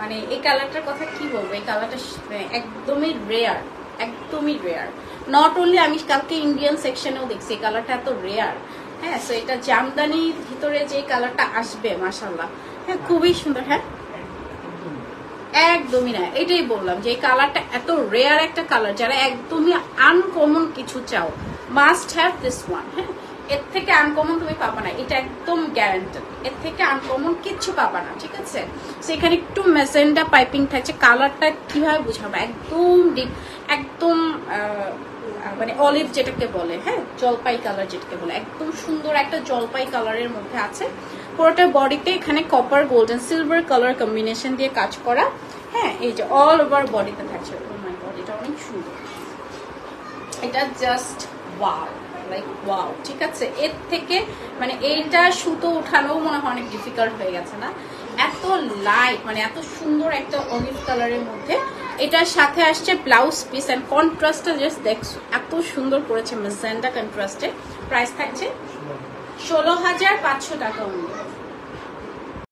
মানে এই কালারটার কথা কি বলব? এই কালারটা একদমই রেয়ার একদমই রেয়ার নট অনলি আমি কালকে ইন্ডিয়ান সেকশনেও দেখছি, এই কালারটা এত রেয়ার হ্যাঁ সো এটা জামদানির ভিতরে যে কালারটা আসবে মাসাল্লাহ হ্যাঁ খুবই সুন্দর হ্যাঁ? একদমই না, এটাই বললাম যে এই কালারটা এত রেয়ার একটা কালার যারা একদমই আনকমন কিছু চাও মাস্ট হ্যাভ দিস ওয়ান হ্যাঁ? এর থেকে আনকমন তুমি পাবা না, এটা একদম গ্যারান্টেড এর থেকে আনকমন কিচ্ছু পাবা না, ঠিক আছে? সেখানে একটু মেসেন্ডা পাইপিং থাকছে কালারটা কীভাবে বুঝাবো? একদম ডিপ একদম মানে অলিভ যেটাকে বলে হ্যাঁ? জলপাই কালার যেটাকে বলে। একদম সুন্দর একটা জলপাই কালারের মধ্যে আছে। পুরোটা বডিতে এখানে copper golden silver colour combination দিয়ে কাজ করা। হ্যাঁ এই যে অল ওভার বডিতে থাকছে। মাই গড এটা অনেক সুন্দর। এটা জাস্ট ওয়াও লাইক ওয়াও ঠিক আছে। এর থেকে মানে এইটা সুতো উঠানো মনে হয় অনেক ডিফিকাল্ট হয়ে গেছে না? এত লাইট মানে এত সুন্দর একটা অলিভ কালারের মধ্যে এটার সাথে আসছে ব্লাউজ পিস অ্যান্ড কন্ট্রাস্টটা জাস্ট দেখছ, এত সুন্দর করেছে মেজেন্ডা কন্ট্রাস্টে প্রাইস থাকছে ষোলো হাজার পাঁচশো টাকা অনুযায়ী